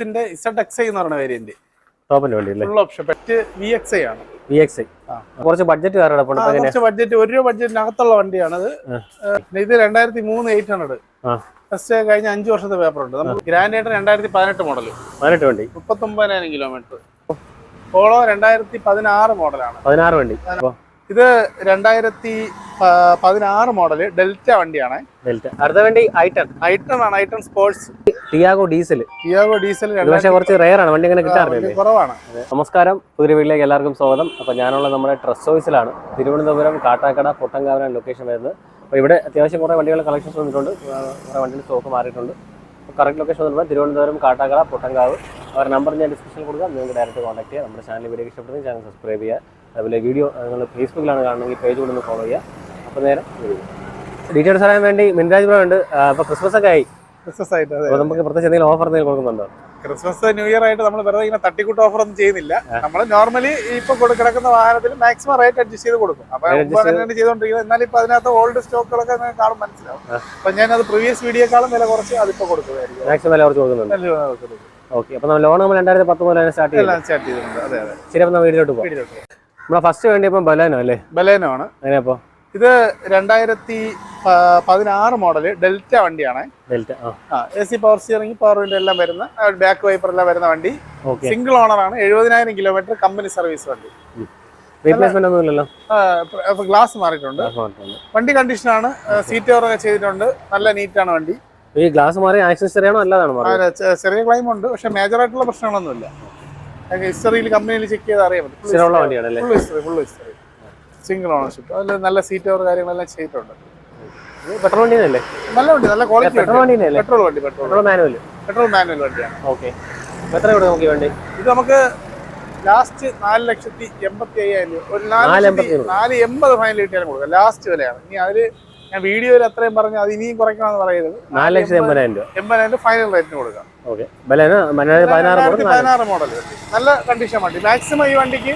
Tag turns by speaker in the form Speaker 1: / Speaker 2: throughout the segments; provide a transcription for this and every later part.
Speaker 1: റിറ്റ്സിന്റെ Z X I എന്ന് പറയുന്ന variant
Speaker 2: ടോപ്പിന്റെ വണ്ടി അല്ലേ?
Speaker 1: ഫുൾ ഓപ്ഷൻ പെറ്റ് വി എക്സ് ഐ ആണ്
Speaker 2: വി എക്സ് ഐ കുറച്ച് ബഡ്ജറ്റ്
Speaker 1: കുറച്ച് ബഡ്ജറ്റ് ഒരു രൂപ ബഡ്ജറ്റിനകത്തുള്ള വണ്ടിയാണത് ഇത് രണ്ടായിരത്തി മൂന്ന് എയ്റ്റ് ഹൺഡ്രഡ്. ഫസ്റ്റ് കഴിഞ്ഞ അഞ്ച് വർഷത്തെ പേപ്പർ ഉണ്ട്. നമുക്ക് ഗ്രാൻഡ് ആയിട്ട് രണ്ടായിരത്തി പതിനെട്ട് മോഡൽ
Speaker 2: പതിനെട്ട് വണ്ടി
Speaker 1: മുപ്പത്തൊമ്പതിനായിരം കിലോമീറ്റർ ഓളോ രണ്ടായിരത്തി പതിനാറ് മോഡലാണ്
Speaker 2: പതിനാറ്. വണ്ടി
Speaker 1: ഇത് രണ്ടായിരത്തി പതിനാറ് മോഡൽ ഡെൽറ്റ വണ്ടിയാണ്.
Speaker 2: ഡെൽറ്റ അടുത്ത വണ്ടി ഐട്ടൺ
Speaker 1: ഐട്ടൺ ആണ്. I ten sports
Speaker 2: Tiago diesel
Speaker 1: Tiago diesel
Speaker 2: പക്ഷേ കുറച്ച് റെയർ ആണ് വണ്ടി അങ്ങനെ കിട്ടാറില്ല
Speaker 1: കുറവാണ്.
Speaker 2: നമസ്കാരം പുതിയ വീട്ടിലേക്ക് എല്ലാവർക്കും സ്വാഗതം. അപ്പോൾ ഞാനുള്ള നമ്മുടെ ട്രസ് ചോയ്സിലാണ് തിരുവനന്തപുരം കാട്ടാക്കട പൊട്ടങ്കാവനാണ് ലൊക്കേഷൻ വരുന്നത്. അപ്പോൾ ഇവിടെ അത്യാവശ്യം കുറേ വണ്ടികൾ കളക്ഷൻസ് വന്നിട്ടുണ്ട്. കുറെ വണ്ടികൾ സ്റ്റോക്ക് മാറിയിട്ടുണ്ട്. അപ്പോൾ കറക്റ്റ് ലൊക്കേഷൻ വന്നിട്ട് തിരുവനന്തപുരം കാട്ടാക്കട പൊട്ടങ്കാവ് അവരുടെ നമ്പർ ഞാൻ ഡിസ്ക്രിപ്ഷനിൽ കൊടുക്കാം. നിങ്ങൾക്ക് ഡയറക്റ്റ് കോൺടാക്ട് ചെയ്യുക നമ്മുടെ ചാനൽ വീഡിയോ ഇഷ്ടപ്പെടുന്ന ചാനൽ സബ്സ്ക്രൈബ് ചെയ്യുക. അതുപോലെ വീഡിയോ നിങ്ങൾ ഫേസ്ബുക്കിലാണ് കാണണമെങ്കിൽ പേജ് കൂടെ ഒന്ന് ഫോളോ ചെയ്യുക. അപ്പോൾ നേരം ഡീറ്റെയിൽസ് അറിയാൻ വേണ്ടി മിൻരാജ് ബ്രോ ഉണ്ട്. അപ്പോൾ ക്രിസ്മസ് ഒക്കെ ആയി.
Speaker 1: ക്രിസ്മസ് ആയിട്ട് അതെ
Speaker 2: അപ്പോൾ നമുക്ക് പ്രത്യേകിച്ച് എന്തെങ്കിലും ഓഫർ എന്തെങ്കിലും കൊടുക്കുന്നുണ്ടോ?
Speaker 1: ക്രിസ്മസ് ന്യൂ ഇയർ ആയിട്ട് നമ്മൾ വെറുതെ ഇങ്ങനെ തട്ടിക്കൂട്ട് ഓഫർ ഒന്നും ചെയ്യുന്നില്ല. നമ്മൾ നോർമലി ഇപ്പൊ കൊടുക്കിടക്കുന്ന വാഹനത്തിൽ മാക്സിമം റേറ്റ് അഡ്ജസ്റ്റ് ചെയ്ത് കൊടുക്കും. അപ്പൊ അങ്ങനെയാണ് ചെയ്തോണ്ടിരിക്കുന്നത്. എന്നാലും ഇപ്പൊ അതിനകത്ത് ഓൾഡ് സ്റ്റോക്കുകളൊക്കെ കാണും മനസ്സിലാവും. അപ്പൊ ഞാൻ അത് പ്രീവിയസ് വീഡിയോക്കാളും വില കുറച്ച് അതിപ്പോ കൊടുക്കുന്നതായിരിക്കും
Speaker 2: മാക്സിമം വില കുറച്ച് കൊടുക്കുന്നുണ്ട്. ഓക്കെ അപ്പൊ നമ്മൾ ലോൺ നമ്മൾ രണ്ടായിരത്തി പത്ത് മുതൽ സ്റ്റാർട്ട്
Speaker 1: എല്ലാം സ്റ്റാർട്ട് ചെയ്തിട്ടുണ്ട്. അതെ അതെ.
Speaker 2: ശരി അപ്പൊ വീട്ടിലോട്ട് പോകാം. നമ്മളെ ഫസ്റ്റ് വേണ്ടി ഇപ്പം ബലേനോ അല്ലേ?
Speaker 1: ബലേനോ ആണ്.
Speaker 2: അങ്ങനെ അപ്പോൾ
Speaker 1: ഇത് രണ്ടായിരത്തി പതിനാറ് മോഡൽ ഡെൽറ്റ വണ്ടിയാണ്.
Speaker 2: Delta
Speaker 1: A C power steering power window എല്ലാം വരുന്ന ബാക്ക് വൈപ്പർ എല്ലാം വരുന്ന വണ്ടി. സിംഗിൾ ഓണർ ആണ് എഴുപതിനായിരം കിലോമീറ്റർ കമ്പനി സർവീസ് വണ്ടി. ഗ്ലാസ് മാറിയിട്ടുണ്ട്. വണ്ടി കണ്ടീഷൻ ആണ് സീറ്റ് കവർ ചെയ്തിട്ടുണ്ട് നല്ല നീറ്റ് ആണ് വണ്ടി.
Speaker 2: ഈ ഗ്ലാസ് മാറി ആക്സസറിയാണോ അല്ലാതാണോ
Speaker 1: ചെറിയ ക്ലൈം ഉണ്ട് പക്ഷെ മേജർ ആയിട്ടുള്ള പ്രശ്നങ്ങളൊന്നുമില്ല. ഹിസ്റ്ററിയിൽ കമ്പനിയിൽ ചെക്ക് ചെയ്ത് അറിയാൻ പറ്റും. Full history full history single ownership അതിൽ നല്ല സീറ്റ് കവർ കാര്യങ്ങളെല്ലാം ചെയ്തിട്ടുണ്ട്.
Speaker 2: പെട്രോൾ വണ്ടി അല്ലേ
Speaker 1: നല്ല വണ്ടി നല്ല ക്വാളിറ്റി
Speaker 2: പെട്രോൾ വണ്ടി അല്ലേ
Speaker 1: പെട്രോൾ വണ്ടി petrol
Speaker 2: petrol manual
Speaker 1: petrol manual വണ്ടിയാണ്.
Speaker 2: ഓക്കെ എത്ര കൊടുക്കും നമുക്ക് വേണ്ടി?
Speaker 1: ഇത് നമുക്ക് ലാസ്റ്റ് നാല് ലക്ഷത്തി എൺപത്തി അയ്യായിരം രൂപ. ഒരു നാല്
Speaker 2: നാല്
Speaker 1: എൺപത് ഫൈനൽ കിട്ടിയാലും കൊടുക്കാം. ലാസ്റ്റ് വിലയാണ്. ഇനി അതിൽ ഞാൻ വീഡിയോയിൽ അത്രയും പറഞ്ഞു അത് ഇനിയും കുറയ്ക്കണമെന്ന് പറയരുത്.
Speaker 2: നാല് ലക്ഷത്തി എൺപതിനായിരം രൂപ.
Speaker 1: എൺപതിനായിരം രൂപ ഫൈനൽ റേറ്റിന് കൊടുക്കാം.
Speaker 2: ഓക്കെ പതിനാറ്
Speaker 1: മോഡൽ നല്ല കണ്ടീഷൻ വണ്ടി. മാക്സിമം ഈ വണ്ടിക്ക്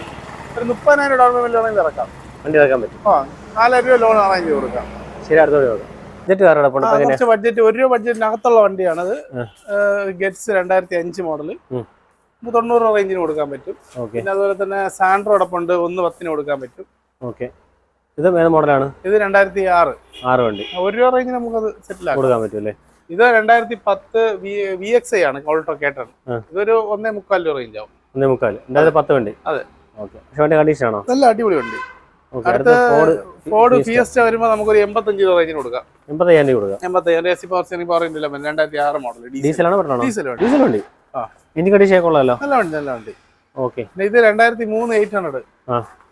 Speaker 1: ഒരു മുപ്പതിനായിരം ഡൗൺ പേയ്മെന്റ് വേണമെങ്കിൽ ഇറക്കാം.
Speaker 2: വണ്ടി ഇറക്കാൻ പറ്റും.
Speaker 1: ആ നാലായിരം രൂപ ലോൺ അറേഞ്ച് കൊടുക്കാം.
Speaker 2: ശരി അടുത്ത നോക്കാം. ബഡ്ജറ്റ് എങ്ങനെ
Speaker 1: കുറച്ച് ബഡ്ജറ്റ് ഒരു രൂപ ബഡ്ജറ്റിനകത്തുള്ള വണ്ടിയാണത് ഗെറ്റ്സ് രണ്ടായിരത്തി അഞ്ച് മോഡൽ. തൊണ്ണൂറ് റേഞ്ചിന് കൊടുക്കാൻ പറ്റും. പിന്നെ അതുപോലെ തന്നെ സാൻഡ്രോ അടപ്പുണ്ട് ഒന്ന് പത്തിന് കൊടുക്കാൻ പറ്റും.
Speaker 2: ഓക്കെ ഇത് ഏത് മോഡലാണ്
Speaker 1: ഇത് രണ്ടായിരത്തി ആറ്
Speaker 2: ആറ് വണ്ടി
Speaker 1: ഒരു രൂപ റേഞ്ചിന് നമുക്കത് സെറ്റിൽ ആക്കാം.
Speaker 2: കൊടുക്കാൻ പറ്റും അല്ലേ
Speaker 1: ഇത് രണ്ടായിരത്തി പത്ത് വി എക്സ് ഐ ആണ്. ഓൾട്ടോ കേട്ടൺ. ഇതൊരു ഒന്നേ മുക്കാൽ രൂപ റേഞ്ച് ആവും.
Speaker 2: ഒന്നേ മുക്കാൽ രണ്ടായിരത്തി പത്ത് വണ്ടി.
Speaker 1: അതെ.
Speaker 2: ഓക്കെ പക്ഷെ വണ്ടി കണ്ടീഷൻ ആണോ?
Speaker 1: നല്ല അടിപൊളി വണ്ടി.
Speaker 2: ഫോർഡ്
Speaker 1: ഫിയസ്റ്റ വരുമ്പോൾ നമുക്കൊരു എൺപത്തഞ്ച് രൂപ റേഞ്ചിന് കൊടുക്കാം.
Speaker 2: എൺപത്തയ്യായിരം രൂപ കൊടുക്കുക
Speaker 1: എൺപത്തയ്യായിരം A C power steering power ഇൻഡില്ല രണ്ടായിരത്തി ആറ് മോഡൽ
Speaker 2: ഡീസലാണ് പെട്രോളാണോ?
Speaker 1: ഡീസൽ വണ്ടി.
Speaker 2: ഡീസൽ വണ്ടി. ഇഞ്ചിൻ കണ്ടീഷൻ കൊള്ളാമല്ലോ
Speaker 1: നല്ല വണ്ടി നല്ല വണ്ടി.
Speaker 2: ഓക്കെ
Speaker 1: ഇത് രണ്ടായിരത്തി മൂന്ന് എയ്റ്റ് ഹൺഡ്രഡ്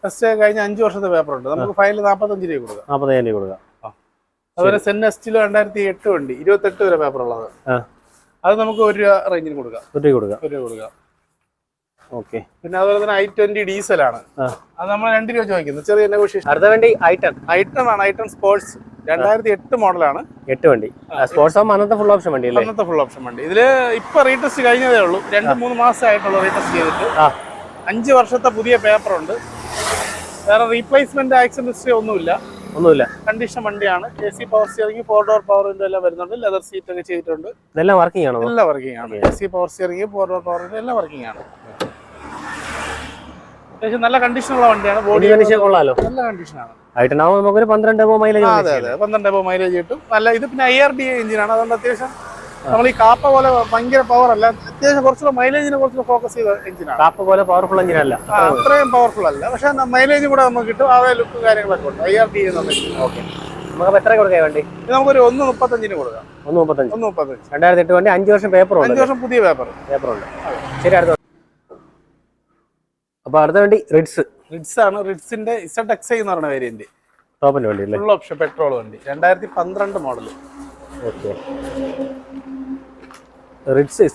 Speaker 1: ഫസ്റ്റ് കഴിഞ്ഞ അഞ്ച് വർഷത്തെ പേപ്പർ ഉണ്ട്. നമുക്ക് ഫൈനൽ നാൽപ്പത്തഞ്ച് രൂപ കൊടുക്കാം.
Speaker 2: നാൽപ്പത്തയ്യായിരം രൂപ കൊടുക്കാം.
Speaker 1: അതുപോലെ സെൻ എസ്റ്റിലോ രണ്ടായിരത്തി എട്ട് വണ്ടി. ഇരുപത്തെട്ട് വരെ പേപ്പർ ഉള്ളത്. അത് നമുക്ക് ഒരു രൂപ റേഞ്ചിന് കൊടുക്കാം.
Speaker 2: ഒരു രൂപ കൊടുക്കുക
Speaker 1: ഒരു രൂപ കൊടുക്കാം.
Speaker 2: ഓക്കെ.
Speaker 1: പിന്നെ അതുപോലെ തന്നെ ഐ ട്വന്റി ഡീസലാണ്. അത് നമ്മൾ രണ്ട് രൂപ ചോദിക്കുന്നത് ചെറിയ നെഗോഷിയേഷൻ
Speaker 2: അടുത്ത വണ്ടി ഐട്ടൺ
Speaker 1: ഐട്ടൺ ആണ് ഐട്ടൺ സ്പോർട്സ് രണ്ടായിരത്തി എട്ട് മോഡലാണ്
Speaker 2: എട്ട് വണ്ടി. സ്പോർട്സ് ആകുമ്പോൾ അന്നത്തെ ഫുൾ ഓപ്ഷൻ വണ്ടി
Speaker 1: അന്നത്തെ ഫുൾ ഓപ്ഷൻ വണ്ടി. ഇതിൽ ഇപ്പൊ റീടെസ്റ്റ് കഴിഞ്ഞതേ ഉള്ളൂ. രണ്ട് മൂന്ന് മാസം ആയിട്ടുള്ളൂ റീടെസ്റ്റ് ചെയ്തിട്ട്. അഞ്ച് വർഷത്തെ പുതിയ പേപ്പർ ഉണ്ട്. വേറെ റീപ്ലേസ്മെന്റ് ആക്സിഡന്റ് ഹിസ്റ്ററി ഒന്നുമില്ല.
Speaker 2: ഒന്നുമില്ല.
Speaker 1: കണ്ടീഷൻ വണ്ടിയാണ്. A C power steering four door power window എല്ലാം വരുന്നുണ്ട്. ലെതർ സീറ്റ് ഒക്കെ ചെയ്തിട്ടുണ്ട്.
Speaker 2: ഇതെല്ലാം വർക്കിംഗ് ആണ്?
Speaker 1: എല്ലാം വർക്കിംഗ് ആണ്. A C power steering four door power window എല്ലാം വർക്കിംഗ് ആണ്. അത്യാവശ്യം നല്ല കണ്ടീഷനുള്ള വണ്ടിയാണ്. ബോഡി
Speaker 2: കണ്ടീഷൻ കൊള്ളാലോ?
Speaker 1: നല്ല കണ്ടീഷനാണ്.
Speaker 2: നമുക്ക് നമുക്കൊരു പന്ത്രണ്ട് മൈലേജ്
Speaker 1: ആ, അതെ അതെ. പന്ത്രണ്ട് എബോ മൈലേജ് കിട്ടും. നല്ല ഇത് പിന്നെ ഐ ആർ ഡി എഞ്ചിനാണ് അതുകൊണ്ട് അത്യാവശ്യം നമ്മൾ ഈ കാപ്പ പോലെ ഭയങ്കര പവർ അല്ല. അത്യാവശ്യം കുറച്ചുകൂടെ മൈലേജിനെ കുറച്ച് ഫോക്കസ് ചെയ്ത എഞ്ചിനാണ്
Speaker 2: കാപ്പ പോലെ പവർഫുൾ എഞ്ചിൻ അല്ല.
Speaker 1: അത്രയും പവർഫുൾ അല്ല. പക്ഷെ മൈലേജ് കൂടെ നമുക്ക് കിട്ടും. അതേ ലുക്ക് കാര്യങ്ങളൊക്കെ ഉണ്ട്. ഐ ആർ ഡി
Speaker 2: ഓക്കെ നമുക്ക് എത്ര കൊടുക്കാം വണ്ടി?
Speaker 1: നമുക്കൊരു ഒന്ന് മുപ്പത്തഞ്ചിന് കൊടുക്കാം.
Speaker 2: ഒന്ന് മുപ്പത്തഞ്ച്.
Speaker 1: ഒന്ന് മുപ്പത്തഞ്ച്.
Speaker 2: രണ്ടായിരത്തി എട്ട് വണ്ടി അഞ്ച് വർഷം പേപ്പർ
Speaker 1: അഞ്ച് വർഷം പുതിയ പേപ്പർ
Speaker 2: പേപ്പർ ഉണ്ട് ശരി അടുത്ത അപ്പൊ അടുത്ത വണ്ടി റിഡ്സ്
Speaker 1: റിഡ്സ് ആണ്. റിഡ്സിന്റെ ഇസഡ് എക്സ് എന്ന് പറയുന്ന വേരിയന്റ്
Speaker 2: ടോപ്പിന്റെ വണ്ടി അല്ലേ?
Speaker 1: ഫുൾ ഓപ്ഷൻ പെട്രോൾ വണ്ടി. രണ്ടായിരത്തി പന്ത്രണ്ട് മോഡൽ
Speaker 2: ഓക്കെ റിഡ്സ്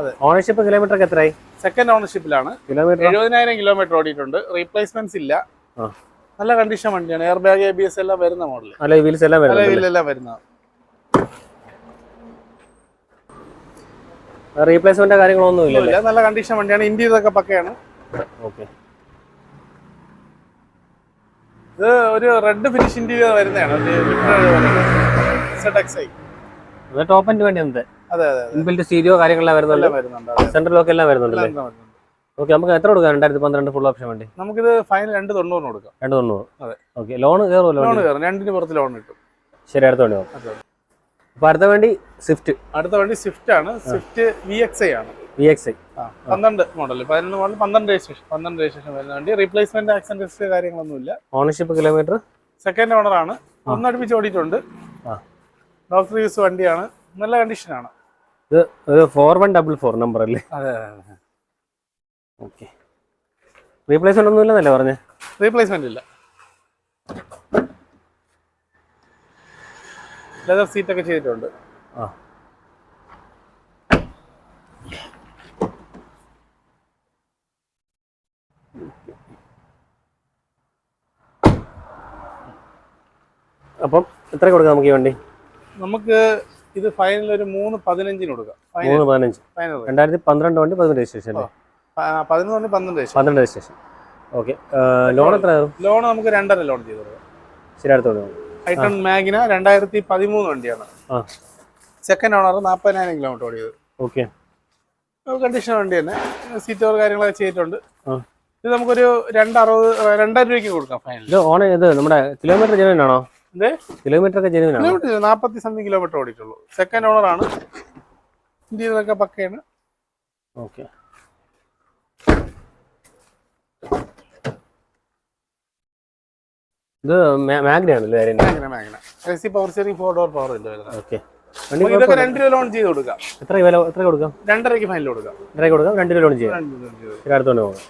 Speaker 1: അതെ.
Speaker 2: ഓണർഷിപ്പ് കിലോമീറ്റർ എത്രയായി?
Speaker 1: സെക്കൻഡ് ഓണർഷിപ്പിലാണ്
Speaker 2: കിലോമീറ്റർ
Speaker 1: എഴുപതിനായിരം കിലോമീറ്റർ ഓടിയിട്ടുണ്ട്. റീപ്ലേസ്മെന്റ്സ് ഇല്ല. നല്ല കണ്ടീഷൻ വണ്ടിയാണ്. Air bag A B S എല്ലാം വരുന്ന മോഡൽ
Speaker 2: അല്ല വീൽസ് എല്ലാം
Speaker 1: നല്ല
Speaker 2: വരുന്നുണ്ട്
Speaker 1: വീലെല്ലാം വരുന്ന.
Speaker 2: റീപ്ലേസ്മെന്റ് കാര്യങ്ങളൊന്നും ഇല്ല
Speaker 1: നല്ല കണ്ടീഷൻ വണ്ടിയാണ്. ഇന്ത്യ ഇതൊക്കെ പക്കയാണ്.
Speaker 2: ഓക്കെ.
Speaker 1: ഇത് ഒരു റെഡ് ഫിനിഷ് ഇന്റീരിയർ വരുന്നതാണ്. അത്
Speaker 2: ടോപ്പ് എൻഡ് വണ്ടി
Speaker 1: അതെ അതെ
Speaker 2: ഇൻബിൽറ്റ് സ്റ്റീരിയോ കാര്യങ്ങളെല്ലാം വരുന്നുണ്ട് സെൻട്രൽ ലോക്ക് എല്ലാം വരുന്നുണ്ടല്ലേ. ഓക്കെ നമുക്ക് എത്ര കൊടുക്കാം? രണ്ടായിരത്തി പന്ത്രണ്ട് ഫുൾ ഓപ്ഷൻ വണ്ടി.
Speaker 1: നമുക്കിത് ഫൈനൽ രണ്ട് തൊണ്ണൂറിന് കൊടുക്കാം.
Speaker 2: രണ്ട് തൊണ്ണൂറ്.
Speaker 1: അതെ.
Speaker 2: ഓക്കെ ലോൺ കയറുമല്ലോ
Speaker 1: ലോൺ കയറും. രണ്ടിന് പുറത്ത് ലോൺ കിട്ടും.
Speaker 2: ശരി അടുത്ത വണ്ടി അപ്പൊ അടുത്ത വണ്ടി സ്വിഫ്റ്റ്
Speaker 1: അടുത്ത വണ്ടി സ്വിഫ്റ്റ് ആണ്. സ്വിഫ്റ്റ് വി എക്സ് ഐ ആണ്.
Speaker 2: വി എക്സ് ഐ
Speaker 1: പന്ത്രണ്ട് മോഡൽ പതിനൊന്ന് മോഡൽ പന്ത്രണ്ട് രജിസ്ട്രേഷൻ പന്ത്രണ്ട് രജിസ്ട്രേഷൻ വരുന്ന വണ്ടി. റീപ്ലേസ്മെന്റ് ആക്സിഡന്റ് ഹിസ്റ്ററി കാര്യങ്ങളൊന്നുമില്ല.
Speaker 2: ഓണർഷിപ്പ് കിലോമീറ്റർ
Speaker 1: സെക്കൻഡ് ഓണർ ആണ്. ഒന്നടുപ്പിച്ച് ഓടിയിട്ടുണ്ട്. ഡോക്ടർ യൂസ് വണ്ടിയാണ്. നല്ല കണ്ടീഷനാണ്
Speaker 2: ഇത് four one double four number അല്ലേ?
Speaker 1: അതെ
Speaker 2: ഓക്കെ റീപ്ലേസ്മെന്റ് ഒന്നും ഇല്ലെന്നല്ലേ പറഞ്ഞേ?
Speaker 1: റീപ്ലേസ്മെന്റ് ഇല്ല. ലെതർ സീറ്റ് ഒക്കെ ചെയ്തിട്ടുണ്ട്.
Speaker 2: ആ. അപ്പം എത്ര കൊടുക്കാം നമുക്ക് ഈ വണ്ടി?
Speaker 1: നമുക്ക് ഇത് ഫൈനൽ ഒരു മൂന്ന് പതിനഞ്ചിന് കൊടുക്കാം.
Speaker 2: മൂന്ന് പതിനഞ്ച്.
Speaker 1: ഫൈനൽ
Speaker 2: രണ്ടായിരത്തി പന്ത്രണ്ട് വണ്ടി പതിനെട്ട് രജിസ്ട്രേഷൻ അല്ലേ
Speaker 1: പതിനൊന്ന് വണ്ടി പന്ത്രണ്ട് രജിസ്ട്രേഷൻ
Speaker 2: പന്ത്രണ്ട് രജിസ്ട്രേഷൻ ഓക്കെ. ലോൺ എത്ര
Speaker 1: ലോൺ നമുക്ക് രണ്ടര ലോൺ ചെയ്ത് കൊടുക്കാം.
Speaker 2: ശരി അടുത്ത വണ്ടി നോക്കാം.
Speaker 1: ഐട്ടൺ മാഗിന രണ്ടായിരത്തി പതിമൂന്ന് വണ്ടിയാണ്. സെക്കൻഡ് ഓണർ നാൽപ്പതിനായിരം കിലോമീറ്റർ ഓടിയത്.
Speaker 2: ഓക്കെ.
Speaker 1: കണ്ടീഷൻ വണ്ടി തന്നെ. സീറ്റ് കാര്യങ്ങളൊക്കെ ചെയ്തിട്ടുണ്ട്. ഇത് നമുക്കൊരു രണ്ടറുപത് രണ്ടായിരം രൂപയ്ക്ക് കൊടുക്കാം ഫൈനൽ
Speaker 2: ഇത് ഓൺ ഇത് നമ്മുടെ കിലോമീറ്റർ ജെനുവിൻ ആണോ? കിലോമീറ്റർ ഒക്കെ ജെനുവിൻ
Speaker 1: കിലോമീറ്റർ നാൽപ്പത്തി സംതിങ് കിലോമീറ്റർ ഓടിയിട്ടുള്ളൂ. സെക്കൻഡ് ഓണർ ആണ്. ഇന്ത്യയിലൊക്കെ പക്കയാണ്.
Speaker 2: ഓക്കെ ഇത് മാഗ്ന ആണല്ലേ കാര്യം
Speaker 1: Magna Magna. A C power steering four door power ഇല്ല വരുന്നത്?
Speaker 2: ഓക്കെ
Speaker 1: ഇതൊക്കെ രണ്ട് രൂപ ലോൺ ചെയ്ത് കൊടുക്കാം.
Speaker 2: എത്ര വില എത്ര കൊടുക്കാം?
Speaker 1: രണ്ടരയ്ക്ക് ഫൈനൽ കൊടുക്കാം.
Speaker 2: എത്ര കൊടുക്കാം രണ്ട് രൂപ ലോൺ ചെയ്യാം. അടുത്തോണ്ട് പോകാം.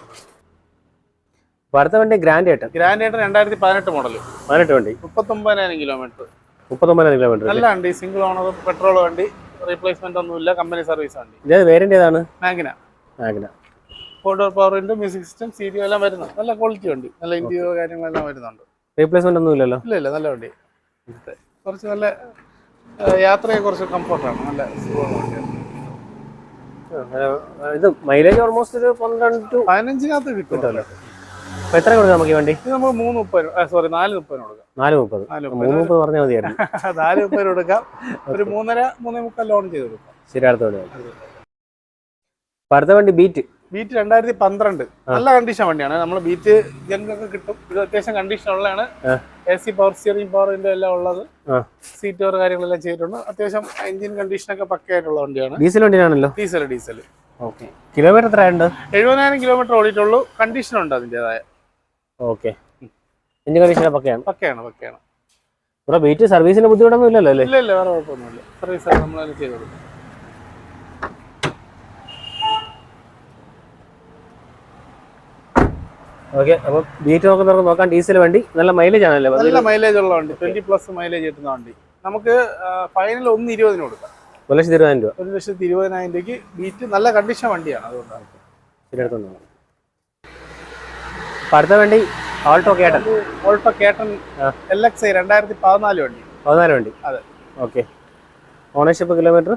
Speaker 2: അപ്പോൾ അടുത്ത വണ്ടി ഗ്രാൻഡ് ഏട്ടൻ.
Speaker 1: ഗ്രാൻഡ് ഏട്ടൻ രണ്ടായിരത്തി പതിനെട്ട് മോഡൽ
Speaker 2: പതിനെട്ട് വണ്ടി.
Speaker 1: മുപ്പത്തൊമ്പതിനായിരം കിലോമീറ്റർ
Speaker 2: മുപ്പത്തൊമ്പതിനായിരം കിലോമീറ്റർ
Speaker 1: നല്ല വണ്ടി സിംഗിൾ ഓണർ പെട്രോൾ വണ്ടി റീപ്ലേസ്മെന്റ് ഒന്നുമില്ല കമ്പനി സർവീസ് വണ്ടി.
Speaker 2: ഇത് വേരിയന്റ് ഏതാണ്?
Speaker 1: Magna
Speaker 2: Magna
Speaker 1: power window music system stereo എല്ലാം വരുന്നു നല്ല ക്വാളിറ്റി വണ്ടി. നല്ല ഇന്റീരിയർ കാര്യങ്ങളെല്ലാം വരുന്നുണ്ട്.
Speaker 2: റീപ്ലേസ്മെന്റ് ഒന്നും ഇല്ലല്ലോ
Speaker 1: ഇല്ല ഇല്ല നല്ല വണ്ടി. കുറച്ച് നല്ല യാത്രയെ കുറച്ച് കംഫർട്ടാണ് നല്ല
Speaker 2: ഇത് മൈലേജ് ഓൾമോസ്റ്റ് ഒരു പന്ത്രണ്ട് ടു
Speaker 1: പതിനഞ്ചിനകത്ത് കിട്ടുമല്ലോ.
Speaker 2: എത്ര കൊടുക്കാം നമുക്ക് ഈ വണ്ടി?
Speaker 1: നമുക്ക് മൂന്ന് മുപ്പത് സോറി നാല് മുപ്പതിന് കൊടുക്കാം.
Speaker 2: നാല് മുപ്പത്. മൂന്ന് മുപ്പത് പറഞ്ഞാൽ മതിയായിരുന്നു.
Speaker 1: നാല് മുപ്പതിന് കൊടുക്കാം. ഒരു മൂന്നര മൂന്നേ മുക്കാൽ ലോൺ ചെയ്ത് കൊടുക്കാം.
Speaker 2: ശരി അടുത്ത വണ്ടി. അടുത്ത വണ്ടി ബീറ്റ്.
Speaker 1: ബീറ്റ് രണ്ടായിരത്തി പന്ത്രണ്ട് നല്ല കണ്ടീഷൻ വണ്ടിയാണ്. നമ്മൾ ബീറ്റ് ജങ്ക് കിട്ടും. ഇത് അത്യാവശ്യം കണ്ടീഷൻ ഉള്ളതാണ്. എ സി പവർ സ്റ്റിയറിംഗ് പവറിന്റെ എല്ലാം ഉള്ളത്. സീറ്റ് പവർ കാര്യങ്ങളെല്ലാം ചെയ്തിട്ടുണ്ട്. അത്യാവശ്യം എഞ്ചിൻ കണ്ടീഷനൊക്കെ പക്കയായിട്ടുള്ള വണ്ടിയാണ്.
Speaker 2: ഡീസൽ വണ്ടിയാണല്ലോ?
Speaker 1: ഡീസൽ ഡീസൽ
Speaker 2: ഓക്കെ കിലോമീറ്റർ എത്രയുണ്ട്
Speaker 1: എഴുപതിനായിരം കിലോമീറ്റർ ഓടിയിട്ടുള്ളൂ. കണ്ടീഷൻ ഉണ്ട് അതിന്റെതായ
Speaker 2: ഓക്കെ. എഞ്ചിൻ കണ്ടീഷൻ പക്കയാണ്?
Speaker 1: പക്കയാണ് പക്കയാണ്.
Speaker 2: ഇവിടെ വെയിറ്റ് സർവീസിന് ബുദ്ധിമുട്ടൊന്നും ഇല്ലല്ലോ അല്ലേ?
Speaker 1: ഇല്ല ഇല്ല വേറെ കുഴപ്പമൊന്നുമില്ല. സർവീസ് നമ്മൾ ചെയ്ത് കൊടുക്കും.
Speaker 2: ഓക്കെ അപ്പോൾ ബീറ്റ് നോക്കുന്നവർക്ക് നോക്കാം. ഡീസൽ വണ്ടി നല്ല മൈലേജ് ആണല്ലേ?
Speaker 1: നല്ല മൈലേജ് ഉള്ള വണ്ടി ട്വന്റി പ്ലസ് മൈലേജ് കിട്ടുന്ന വണ്ടി. നമുക്ക് ഫൈനൽ ഒന്ന് ഇരുപതിന് കൊടുക്കാം.
Speaker 2: ഒരു ലക്ഷത്തി ഇരുപതിനായിരം രൂപ.
Speaker 1: ഒരു ലക്ഷത്തി ഇരുപതിനായിരം രൂപയ്ക്ക് ബീറ്റ് നല്ല കണ്ടീഷൻ വണ്ടിയാണ് അതുകൊണ്ടാണ്.
Speaker 2: ശരി അപ്പോൾ അടുത്ത വണ്ടി Alto K ten
Speaker 1: Alto K ten L X I രണ്ടായിരത്തി പതിനാല് വണ്ടി.
Speaker 2: പതിനാല് വണ്ടി.
Speaker 1: അതെ.
Speaker 2: ഓക്കെ ഓണർഷിപ്പ് കിലോമീറ്റർ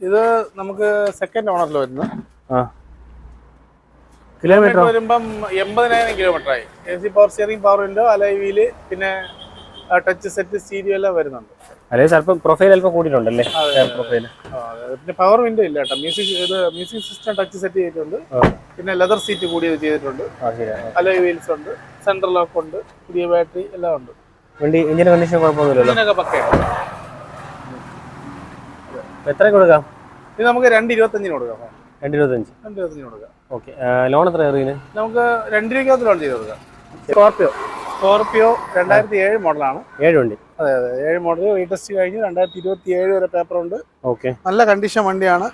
Speaker 1: ഇത് നമുക്ക് സെക്കൻഡ് ഓണറിൽ വരുന്നു.
Speaker 2: ആ. കിലോമീറ്റർ
Speaker 1: വരുമ്പം എൺപതിനായിരം കിലോമീറ്റർ ആയി. A C power steering power window alloy wheel പിന്നെ ടച്ച് സെറ്റ് സ്റ്റീരിയോ എല്ലാം വരുന്നുണ്ട്.
Speaker 2: അല്ലെങ്കിൽ സ്വല്പം പ്രൊഫൈൽ അല്പം കൂടിയിട്ടുണ്ടല്ലേ? പ്രൊഫൈൽ.
Speaker 1: പിന്നെ പവർ വിൻഡോ ഇല്ല കേട്ടോ. മ്യൂസിക് ഇത് മ്യൂസിക് സിസ്റ്റം ടച്ച് സെറ്റ് ചെയ്തിട്ടുണ്ട്. പിന്നെ ലെതർ സീറ്റ് കൂടി ചെയ്തിട്ടുണ്ട്. അലോയ് വീൽസ് ഉണ്ട്. സെൻട്രൽ ലോക്ക് ഉണ്ട്. പുതിയ ബാറ്ററി എല്ലാം ഉണ്ട്.
Speaker 2: വണ്ടി എഞ്ചിൻ കണ്ടീഷൻ കുഴപ്പമൊന്നുമില്ലല്ലോ? എത്ര കൊടുക്കാം?
Speaker 1: ഇത് നമുക്ക് രണ്ട് ഇരുപത്തഞ്ചിന് കൊടുക്കാം.
Speaker 2: രണ്ട് ഇരുപത്തഞ്ച്
Speaker 1: രണ്ട് ഇരുപത്തഞ്ചിന് കൊടുക്കാം.
Speaker 2: ഓക്കെ. ലോൺ എത്ര കയറിന്
Speaker 1: നമുക്ക് രണ്ട് രൂപയ്ക്കകത്ത് ലോൺ ചെയ്ത് കൊടുക്കാം. സ്കോർപ്പിയോ സ്കോർപ്പിയോ രണ്ടായിരത്തി ഏഴ് മോഡലാണ്
Speaker 2: ഏഴ് വണ്ടി.
Speaker 1: അതെ അതെ. ഏഴ് മോഡൽ റീടെസ്റ്റ് കഴിഞ്ഞ് രണ്ടായിരത്തി ഇരുപത്തി ഏഴ് വരെ പേപ്പർ ഉണ്ട്.
Speaker 2: ഓക്കെ
Speaker 1: നല്ല കണ്ടീഷൻ വണ്ടിയാണ്.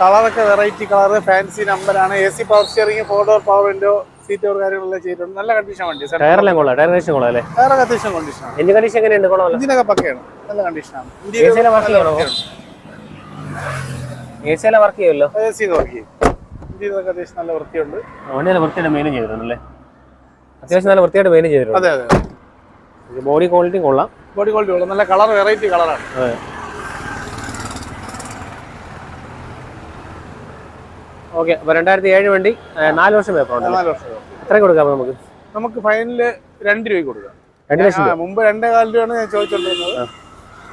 Speaker 1: കളറൊക്കെ വെറൈറ്റി കളർ ഫാൻസി നമ്പറാണ് A C power steering four door power window seat or കാര്യങ്ങളെല്ലാം ചെയ്തിട്ടുണ്ട്. നല്ല കണ്ടീഷൻ വണ്ടി.
Speaker 2: ടയറെല്ലാം കൊള്ളാം. ടയർ കണ്ടീഷൻ കൊള്ളാം അല്ലേ?
Speaker 1: ടയർ അത്യാവശ്യം കണ്ടീഷനാണ്
Speaker 2: എഞ്ചിൻ കണ്ടീഷൻ എങ്ങനെയുണ്ട്? കൊള്ളാമല്ലോ
Speaker 1: ഇതിനൊക്കെ പക്കയാണ്. നല്ല കണ്ടീഷനാണ്
Speaker 2: എ സിയിലെ വർക്ക് ചെയ്യുമല്ലോ
Speaker 1: എ സി വർക്ക് ചെയ്യും. ഇന്ത്യയിലൊക്കെ അത്യാവശ്യം നല്ല വൃത്തിയുണ്ട്.
Speaker 2: വണ്ടി നല്ല വൃത്തിയായിട്ട് മെയിനും ചെയ്തിട്ടുണ്ടല്ലേ? അത്യാവശ്യം നല്ല വൃത്തിയായിട്ട് മെയിനും ചെയ്തിട്ടുണ്ട്.
Speaker 1: അതെ അതെ
Speaker 2: ബോഡി ക്വാളിറ്റി കൊള്ളാം.
Speaker 1: ബോഡി ക്വാളിറ്റി ഉള്ളു. നല്ല കളർ വെറൈറ്റി കളറാണ്
Speaker 2: ഓക്കെ അപ്പോൾ രണ്ടായിരത്തി ഏഴ് വണ്ടി നാല് വർഷം പേപ്പർ ഉണ്ട്
Speaker 1: നാല് വർഷം
Speaker 2: എത്ര കൊടുക്കാം നമുക്ക്?
Speaker 1: നമുക്ക് ഫൈനൽ രണ്ട് രൂപയ്ക്ക് കൊടുക്കാം.
Speaker 2: രണ്ട് ലക്ഷം
Speaker 1: മുമ്പ് രണ്ടേ കാൽ രൂപയാണ് ഞാൻ ചോദിച്ചോണ്ടിരുന്നത്.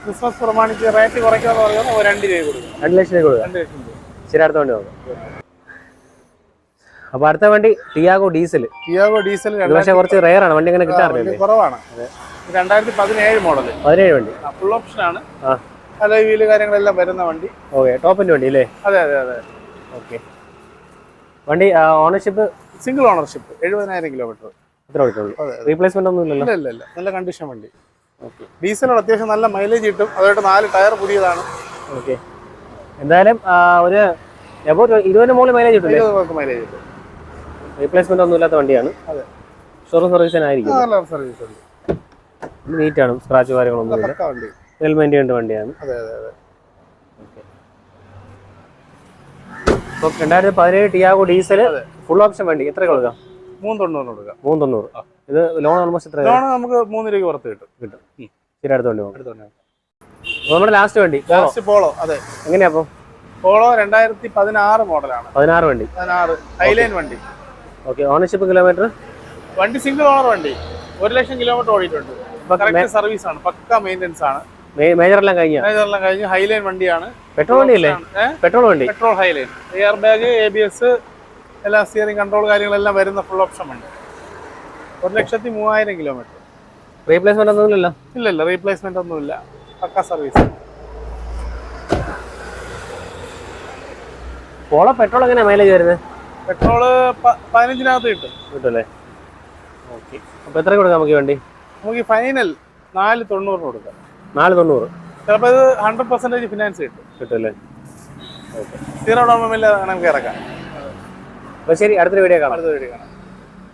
Speaker 1: ക്രിസ്മസ് പ്രമാണിച്ച് റേറ്റ് കുറയ്ക്കാന്ന് പറയുന്നത് രണ്ട് രൂപ കൊടുക്കും.
Speaker 2: രണ്ട് ലക്ഷം രൂപ കൊടുക്കുക
Speaker 1: രണ്ട് ലക്ഷം രൂപ.
Speaker 2: ശരി അടുത്ത വണ്ടി നോക്കാം. അപ്പോൾ അടുത്ത വണ്ടി ടിയാഗോ ഡീസൽ
Speaker 1: ടിയാഗോ ഡീസൽ
Speaker 2: പക്ഷേ കുറച്ച് റെയർ ആണ്. വണ്ടി അങ്ങനെ കിട്ടാറില്ല?
Speaker 1: കുറവാണ്. രണ്ടായിരത്തി പതിനേഴ് മോഡൽ.
Speaker 2: പതിനേഴ് വണ്ടി.
Speaker 1: ഫുൾ ഓപ്ഷൻ ആണ്. അലോയ് വീൽ കാര്യങ്ങളെല്ലാം വരുന്ന വണ്ടി.
Speaker 2: ഓക്കെ ടോപ്പിന്റെ വണ്ടി അല്ലേ?
Speaker 1: അതെ അതെ അതെ.
Speaker 2: ഓക്കെ. വണ്ടി ഓണർഷിപ്പ്
Speaker 1: സിംഗിൾ ഓണർഷിപ്പ് എഴുപതിനായിരം കിലോമീറ്റർ
Speaker 2: എത്ര ഓടിയിട്ടുള്ളൂ
Speaker 1: അതെ അതെ.
Speaker 2: റീപ്ലേസ്മെന്റ് ഒന്നും ഇല്ലല്ലോ?
Speaker 1: ഇല്ല ഇല്ല നല്ല കണ്ടീഷൻ വണ്ടി.
Speaker 2: ഓക്കെ.
Speaker 1: ഡീസലോട് അത്യാവശ്യം നല്ല മൈലേജ് കിട്ടും. അതുമായിട്ട് നാല് ടയർ പുതിയതാണ്.
Speaker 2: ഓക്കെ. എന്തായാലും ഒരു എബോ ഇരുപതിന് മുകളിൽ മൈലേജ് കിട്ടും
Speaker 1: ഇരുപത് മൈലേജ് കിട്ടും.
Speaker 2: റീപ്ലേസ്മെന്റ് ഒന്നും ഇല്ലാത്ത വണ്ടിയാണ്.
Speaker 1: അതെ.
Speaker 2: ഷോറൂം സർവീസിനായിരിക്കും
Speaker 1: സർവീസ് ഉണ്ട്
Speaker 2: നീറ്റ് ആണ്. സ്ക്രാച്ച് കാര്യങ്ങളൊന്നും ഇല്ല.
Speaker 1: പക്ക വണ്ടി
Speaker 2: വണ്ടിയാണ്. ഇപ്പോൾ രണ്ടായിരത്തി പതിനേഴ് ടിയാഗോ ഡീസൽ ഫുൾ ഓപ്ഷൻ വണ്ടി. എത്ര കൊടുക്കാം?
Speaker 1: മൂന്ന് തൊണ്ണൂറ് കൊടുക്കാം.
Speaker 2: മൂന്ന് തൊണ്ണൂറ് ഇത് ലോൺ ഓൾമോസ്റ്റ് എത്ര?
Speaker 1: ലോൺ നമുക്ക് മൂന്ന് രൂപ പുറത്ത് കിട്ടും.
Speaker 2: കിട്ടും. ശരി അടുത്ത വണ്ടി അപ്പോൾ നമ്മുടെ ലാസ്റ്റ് വണ്ടി.
Speaker 1: ലാസ്റ്റ് പോളോ അതെ.
Speaker 2: എങ്ങനെയാ അപ്പോൾ
Speaker 1: പോളോ രണ്ടായിരത്തി പതിനാറ് മോഡലാണ്.
Speaker 2: പതിനാറ് വണ്ടി.
Speaker 1: പതിനാറ്. ഹൈലൈൻ വണ്ടി.
Speaker 2: ഓക്കെ. ഓണർഷിപ്പ് കിലോമീറ്റർ
Speaker 1: വണ്ടി സിംഗിൾ ഓണർ വണ്ടി. ഒരു ലക്ഷം കിലോമീറ്റർ ഓടിയിട്ടുണ്ട്. സർവീസ് ആണ്. പക്ക മെയിന്റെനൻസ് ആണ്.
Speaker 2: മേജറെല്ലാം കഴിഞ്ഞ?
Speaker 1: കഴിഞ്ഞു കഴിഞ്ഞ് ഹൈലൈൻ വണ്ടിയാണ്.
Speaker 2: പെട്രോൾ വണ്ടി അല്ലേ പെട്രോൾ വണ്ടി?
Speaker 1: Petrol Highline air bag A B S എല്ലാ സ്റ്റിയറിംഗ് കൺട്രോൾ കാര്യങ്ങളെല്ലാം വരുന്ന ഫുൾ ഓപ്ഷൻ ഉണ്ട് ഒരു ലക്ഷത്തി മൂവായിരം കിലോമീറ്റർ
Speaker 2: റീപ്ലേസ്മെന്റ് ഒന്നും ഇല്ലല്ലോ
Speaker 1: ഇല്ല ഇല്ല റീപ്ലേസ്മെന്റ് ഒന്നുമില്ല. പക്ക സർവീസ്
Speaker 2: പോളോ പെട്രോൾ എങ്ങനെയാ മൈലേജ് വരുന്നത്
Speaker 1: പെട്രോൾ പതിനഞ്ചിനകത്ത് കിട്ടും.
Speaker 2: കിട്ടുമല്ലേ ഓക്കെ അപ്പോൾ എത്ര കൊടുക്കാം നമുക്ക് വണ്ടി?
Speaker 1: നമുക്ക് ഈ ഫൈനൽ നാല് തൊണ്ണൂറിന് കൊടുക്കാം.
Speaker 2: നാല് തൊണ്ണൂറ്.
Speaker 1: ചിലപ്പോൾ ഇത് ഹൺഡ്രഡ് പെർസെന്റേജ് ഫിനാൻസ് കിട്ടും.
Speaker 2: കിട്ടുമല്ലേ
Speaker 1: സീറോ ഡൗൺ നമുക്ക് ഇറക്കാം.
Speaker 2: അപ്പോൾ ശരി അടുത്തൊരു വീഡിയോ കാണാം.
Speaker 1: അടുത്ത വീഡിയോ കാണാം.